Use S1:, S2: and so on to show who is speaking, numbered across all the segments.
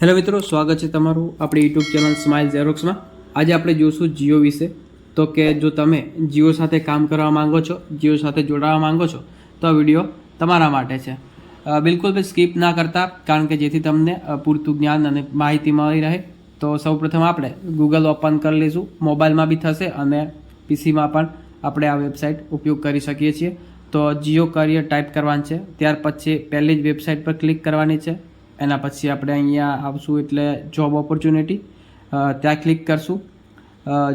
S1: Hello મિત્રો, સ્વાગત છે તમારું આપણી યુટ્યુબ ચેનલ સ્માઇલ ઝેરોક્સમાં આજે આપણે જોઈશું જીઓ વિશે. તો કે જો તમે જીઓ સાથે કામ કરવા માંગો છો, જીઓ સાથે જોડાવા માંગો છો, તો આ વીડિયો તમારા માટે છે. બિલકુલ બી સ્કીપ ના કરતા, કારણ કે જેથી તમને પૂરતું જ્ઞાન અને માહિતી મળી રહે. તો સૌપ્રથમ આપણે ગૂગલ ઓપન કરી લઈશું મોબાઈલમાં બી થશે અને પીસીમાં પણ આપણે આ વેબસાઇટ ઉપયોગ કરી શકીએ છીએ. તો જીઓ કરિયર ટાઈપ કરવાનું છે. ત્યાર પછી પહેલી જ વેબસાઇટ પર ક્લિક કરવાની છે. એના પછી આપણે અહીંયા આવશું એટલે જોબ ઓપોર્ચ્યુનિટી ત્યાં ક્લિક કરશું.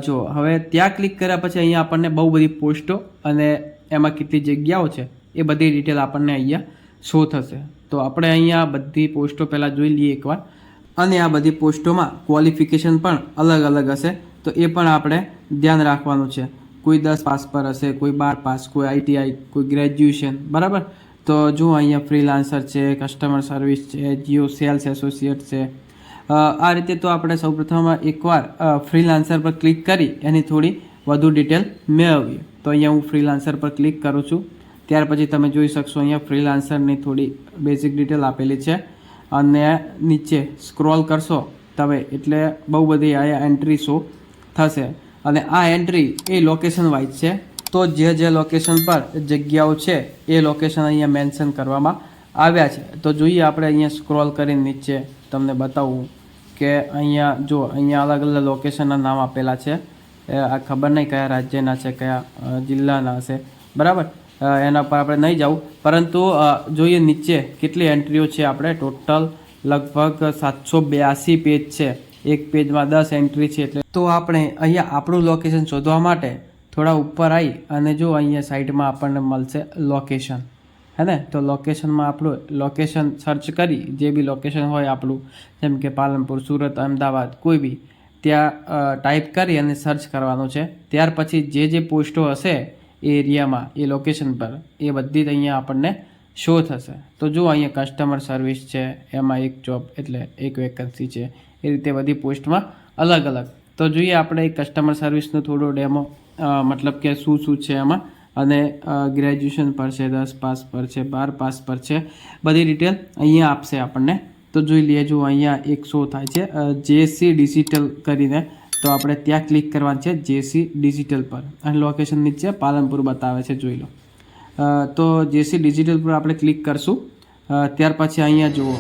S1: જો, હવે ત્યાં ક્લિક કર્યા પછી અહીંયા આપણને બહુ બધી પોસ્ટો અને એમાં કેટલી જગ્યાઓ છે એ બધી ડિટેલ આપણને અહીંયા શો થશે. તો આપણે અહીંયા બધી પોસ્ટો પહેલાં જોઈ લઈએ એકવાર. અને આ બધી પોસ્ટોમાં ક્વોલિફિકેશન પણ અલગ અલગ હશે. તો એ પણ આપણે ધ્યાન રાખવાનું છે. કોઈ દસ પાસ પર હશે, કોઈ બાર પાસ કોઈ આઈટીઆઈ કોઈ ગ્રેજ્યુએશન બરાબર? તો જો અહીંયા ફ્રીલાન્સર છે કસ્ટમર સર્વિસ છે, જીઓ સેલ્સ એસોસિએટ છે આ રીતે તો આપણે સૌપ્રથમ એકવાર ફ્રીલાન્સર પર ક્લિક કરી એની થોડી વધુ ડિટેલ મેળવીએ. તો અહીંયા હું ફ્રીલાન્સર પર ક્લિક કરું છું. ત્યાર પછી તમે જોઈ શકશો અહીંયા ફ્રીલાન્સરની થોડી બેઝિક ડિટેલ આપેલી છે. અને નીચે સ્ક્રોલ કરશો તમે, એટલે બહુ બધી અહીંયા એન્ટ્રી શો થશે. અને આ એન્ટ્રી એ લોકેશન વાઇઝ છે. તો જે જે લોકેશન પર જગ્યાઓ છે, એ લોકેશન અહીંયા મેન્શન કરવામાં આવ્યા છે. તો જોઈએ આપણે અહીંયા સ્ક્રોલ કરીને નીચે તમને બતાવું કે અહીંયા જો અહીંયા અલગ અલગ લોકેશનના નામ આપેલા છે. આ ખબર નહીં કયા રાજ્યના છે, કયા જિલ્લાના હશે બરાબર? એના પર આપણે નહીં જવું. પરંતુ જોઈએ નીચે કેટલી એન્ટ્રીઓ છે આપણે. ટોટલ લગભગ સાતસો બ્યાસી પેજ છે. એક પેજમાં દસ એન્ટ્રી છે એટલે તો આપણે અહીંયા આપણું લોકેશન શોધવા માટે થોડા ઉપર આવી અને જો અહીંયા સાઈડમાં આપણને મળશે લોકેશન હે ને? તો લોકેશનમાં આપણું લોકેશન સર્ચ કરી, જે બી લોકેશન હોય આપણું, જેમ કે પાલનપુર, સુરત, અમદાવાદ, કોઈ બી, ત્યાં ટાઈપ કરી અને સર્ચ કરવાનું છે. ત્યાર પછી જે જે પોસ્ટો હશે એ એરિયામાં, એ લોકેશન પર, એ બધી જ અહીંયા આપણને શો થશે. તો જો અહીંયા કસ્ટમર સર્વિસ છે, એમાં એક જોબ એટલે એક વેકન્સી છે, એ રીતે બધી પોસ્ટમાં અલગ અલગ તો જોઈએ આપણે કસ્ટમર સર્વિસનો થોડો ડેમો મતલબ કે શું શું છે એમાં અને ગ્રેજ્યુએશન પર છે, દસ પાસ પર છે, બાર પાસ પર છે, બધી ડિટેલ અહીંયા આપશે આપણને. તો જોઈ લઈએ, જો અહીંયા એક શો થાય છે જેસી ડિજિટલ કરીને, તો આપણે ત્યાં ક્લિક કરવાનું છે જેસી ડિજિટલ પર. અને લોકેશન નીચે પાલનપુર બતાવે છે, જોઈ લો. તો જેસી ડિજિટલ પર આપણે ક્લિક કરશું. ત્યાર પછી અહીંયા જુઓ.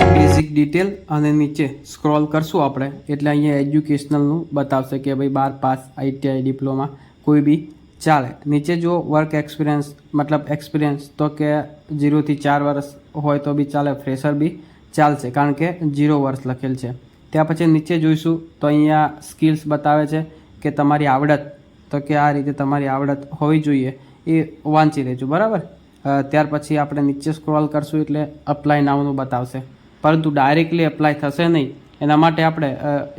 S1: બેઝિક ડિટેલ અને નીચે સ્ક્રોલ કરશું આપણે. એટલે અહીંયા એજ્યુકેશનલનું બતાવશે કે ભાઈ બાર પાસ આઈટીઆઈ ડિપ્લોમા કોઈ બી ચાલે. નીચે જો વર્ક એક્સપિરિયન્સ મતલબ એક્સપિરિયન્સ તો કે જીરોથી ચાર વર્ષ હોય તો બી ચાલે ફ્રેશર બી ચાલશે. કારણ કે જીરો વર્ષ લખેલ છે. ત્યાં પછી નીચે જોઈશું તો અહીંયા સ્કિલ્સ બતાવે છે કે તમારી આવડત, તો કે આ રીતે તમારી આવડત હોવી જોઈએ એ વાંચી લેજો. બરાબર? ત્યાર પછી આપણે નીચે સ્ક્રોલ કરશું એટલે અપ્લાય નાવનું બતાવશે. પરંતુ ડાયરેક્ટલી એપ્લાય થશે નહીં. એના માટે આપણે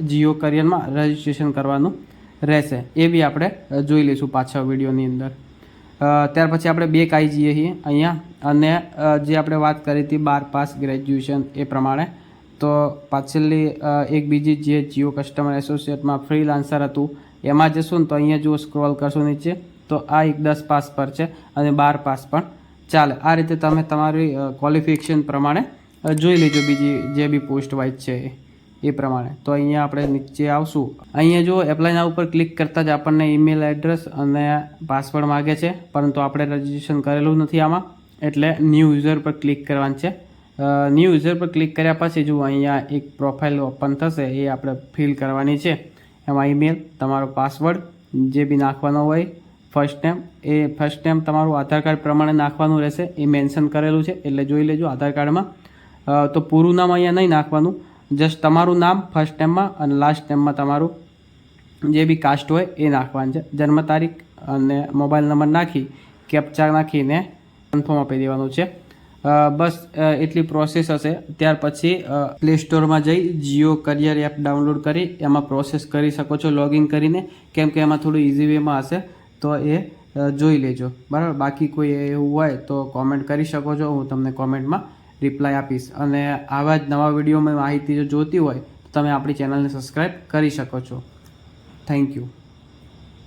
S1: જીઓ કરિયરમાં રજિસ્ટ્રેશન કરવાનું રહેશે. એ બી આપણે જોઈ લઈશું પાછા વિડીયોની અંદર. ત્યાર પછી આપણે બે કાઈ જઈએ છીએ અહીંયા. અને જે આપણે વાત કરી હતી બાર પાસ ગ્રેજ્યુએશન એ પ્રમાણે, તો પાછળની એક બીજી જે જીઓ કસ્ટમર એસોસિએટમાં ફ્રીલાન્સર હતું, એમાં જશું ને તો અહીંયા જો સ્ક્રોલ કરશો નીચે, તો આ એક દસ પાસ પર છે અને બાર પાસ પણ ચાલે. આ રીતે તમે તમારી ક્વોલિફિકેશન પ્રમાણે જોઈ લેજો બીજી જે બી પોસ્ટ વાઇઝ છે એ. પ્રમાણે. તો અહીંયા આપણે નીચે આવશું. અહીંયા જો એપ્લાયના ઉપર ક્લિક કરતાં જ આપણને ઈમેલ એડ્રેસ અને પાસવર્ડ માગે છે. પરંતુ આપણે રજીસ્ટ્રેશન કરેલું નથી આમાં. એટલે ન્યૂ યુઝર પર ક્લિક કરવાનું છે. ન્યૂ યુઝર પર ક્લિક કર્યા પછી જો અહીંયા એક પ્રોફાઇલ ઓપન થશે. એ આપણે ફિલ કરવાની છે. એમાં ઈમેલ તમારો પાસવર્ડ જે બી નાખવાનો હોય ફર્સ્ટ ટાઈમ એ ફર્સ્ટ ટાઈમ તમારું આધાર કાર્ડ પ્રમાણે નાખવાનું રહેશે. એ મેન્શન કરેલું છે. એટલે જોઈ લેજો આધાર કાર્ડમાં તો પૂરું નામ અહીંયા નહીં નાખવાનું. જસ્ટ તમારું નામ ફર્સ્ટ ટાઈમમાં અને લાસ્ટ ટાઈમમાં તમારું જે બી કાસ્ટ હોય એ નાખવાનું છે. જન્મ તારીખ અને મોબાઈલ નંબર નાખી કેપ્ચા નાખીને કન્ફર્મ આપી દેવાનું છે. બસ એટલી પ્રોસેસ હશે. ત્યાર પછી પ્લે સ્ટોરમાં જઈ જીઓ કરિયર એપ ડાઉનલોડ કરી, એમાં પ્રોસેસ કરી શકો છો લોગિન કરીને. કેમ કે એમાં થોડું ઇઝી વેમાં હશે, તો એ જોઈ લેજો. બરાબર? બાકી કોઈ એવું હોય તો કોમેન્ટ કરી શકો છો, હું તમને કોમેન્ટમાં રિપ્લાય આપીશ. અને આવા જ નવા વિડીયોમાં માહિતી જો જોતી હોય, તો તમે આપણી ચેનલને સબસ્ક્રાઈબ કરી શકો છો. Thank you.